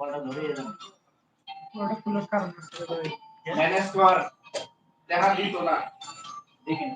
ওটা খুলে কারণ আছে। ভাই। ম্যানেজ কর দেখা দিত না। দেখেন।